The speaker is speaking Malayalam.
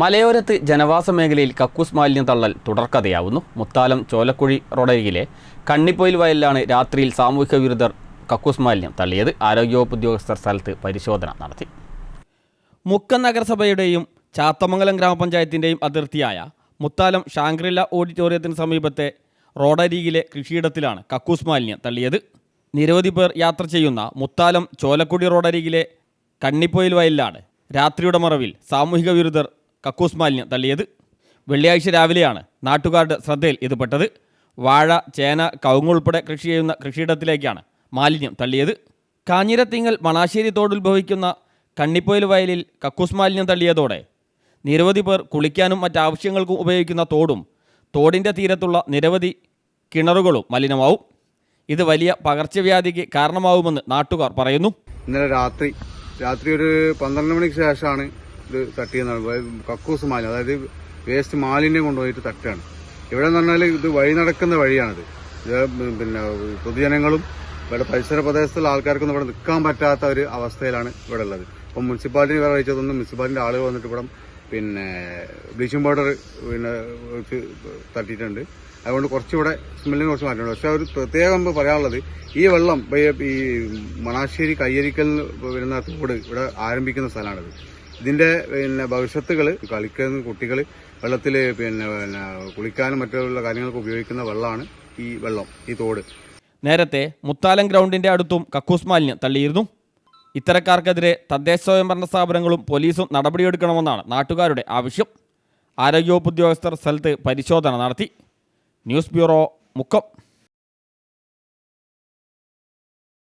മലയോരത്ത് ജനവാസ മേഖലയിൽ കക്കൂസ് മാലിന്യം തള്ളൽ തുടർക്കഥയാവുന്നു. മുത്താലം ചോലക്കുഴി റോഡരികിലെ കണ്ണിപ്പൊയിൽ വയലിലാണ് രാത്രിയിൽ സാമൂഹിക വിരുദ്ധർ കക്കൂസ് മാലിന്യം തള്ളിയത്. ആരോഗ്യവകുപ്പ് ഉദ്യോഗസ്ഥർ സ്ഥലത്ത് പരിശോധന നടത്തി. മുക്കം നഗരസഭയുടെയും ചാത്തമംഗലം ഗ്രാമപഞ്ചായത്തിന്റെയും അതിർത്തിയായ മുത്താലം ഷാങ്ക്രില്ല ഓഡിറ്റോറിയത്തിന് സമീപത്തെ റോഡരികിലെ കൃഷിയിടത്തിലാണ് കക്കൂസ് മാലിന്യം തള്ളിയത്. നിരവധി പേർ യാത്ര ചെയ്യുന്ന മുത്താലം ചോലക്കുടി റോഡരികിലെ കണ്ണിപ്പൊയിൽ വയലിലാണ് രാത്രിയുടെ മറവിൽ സാമൂഹിക വിരുദ്ധർ കക്കൂസ് മാലിന്യം തള്ളിയത് വെള്ളിയാഴ്ച രാവിലെയാണ് നാട്ടുകാരുടെ ശ്രദ്ധയിൽ ഇത് പെട്ടത്. വാഴ ചേന കവുങ്ങുൾപ്പെടെ കൃഷി ചെയ്യുന്ന കൃഷിയിടത്തിലേക്കാണ് മാലിന്യം തള്ളിയത്. കാഞ്ഞിരത്തിങ്ങൽ മണാശ്ശേരി തോടുത്ഭവിക്കുന്ന കണ്ണിപ്പൊയിൽ വയലിൽ കക്കൂസ് മാലിന്യം തള്ളിയതോടെ നിരവധി പേർ കുളിക്കാനും മറ്റാവശ്യങ്ങൾക്കും ഉപയോഗിക്കുന്ന തോടും തോടിന്റെ തീരത്തുള്ള നിരവധി കിണറുകളും മലിനമാവും. ഇത് വലിയ പകർച്ചവ്യാധിക്ക് കാരണമാവുമെന്ന് നാട്ടുകാർ പറയുന്നു. ഇന്നലെ രാത്രി രാത്രി ഒരു പന്ത്രണ്ട് മണിക്ക് ശേഷമാണ് ഇത് തട്ടിയെന്നാണ് കക്കൂസ് മാലിന്യം അതായത് വേസ്റ്റ് മാലിന്യം കൊണ്ടുപോയിട്ട് തട്ടാണ്. ഇവിടെ എന്ന് പറഞ്ഞാൽ ഇത് വഴി നടക്കുന്ന വഴിയാണിത്. ഇത് പിന്നെ പൊതുജനങ്ങളും ഇവിടെ പരിസര പ്രദേശത്തുള്ള ആൾക്കാർക്കൊന്നും ഇവിടെ നിൽക്കാൻ പറ്റാത്ത ഒരു അവസ്ഥയിലാണ് ഇവിടെ ഉള്ളത്. ഇപ്പം മുനിസിപ്പാലിറ്റി വേറെ അയച്ചതൊന്നും മുനിസിപ്പാലിറ്റി ആളുകൾ വന്നിട്ട് ഇവിടെ പിന്നെ ബ്ലീച്ചിങ് പൗഡർ പിന്നെ തട്ടിയിട്ടുണ്ട്. അതുകൊണ്ട് കുറച്ചുകൂടെ സ്മെല്ലിന് കുറച്ച് മാറ്റമുണ്ട്. പക്ഷെ ഒരു പ്രത്യേകം പറയാനുള്ളത് ഈ വെള്ളം ഈ മണാശ്ശേരി കയ്യരിക്കൽ വരുന്ന തോട് ഇവിടെ ആരംഭിക്കുന്ന സ്ഥലമാണിത്. ഇതിന്റെ പിന്നെ ഭവിഷ്യത്തുകൾ കളിക്കുന്ന കുട്ടികൾ വെള്ളത്തിൽ പിന്നെ പിന്നെ കുളിക്കാനും മറ്റുള്ള കാര്യങ്ങൾക്ക് ഉപയോഗിക്കുന്ന വെള്ളമാണ് ഈ വെള്ളം ഈ തോട്. നേരത്തെ മുത്താലം ഗ്രൗണ്ടിന്റെ അടുത്തും കക്കൂസ് മാലിന്യം തള്ളിയിരുന്നു. ഇത്തരക്കാർക്കെതിരെ തദ്ദേശ സ്വയംഭരണ സ്ഥാപനങ്ങളും പോലീസും നടപടിയെടുക്കണമെന്നാണ് നാട്ടുകാരുടെ ആവശ്യം. ആരോഗ്യവകുപ്പ് ഉദ്യോഗസ്ഥർ സ്ഥലത്ത് പരിശോധന നടത്തി. News bureau Mukkam.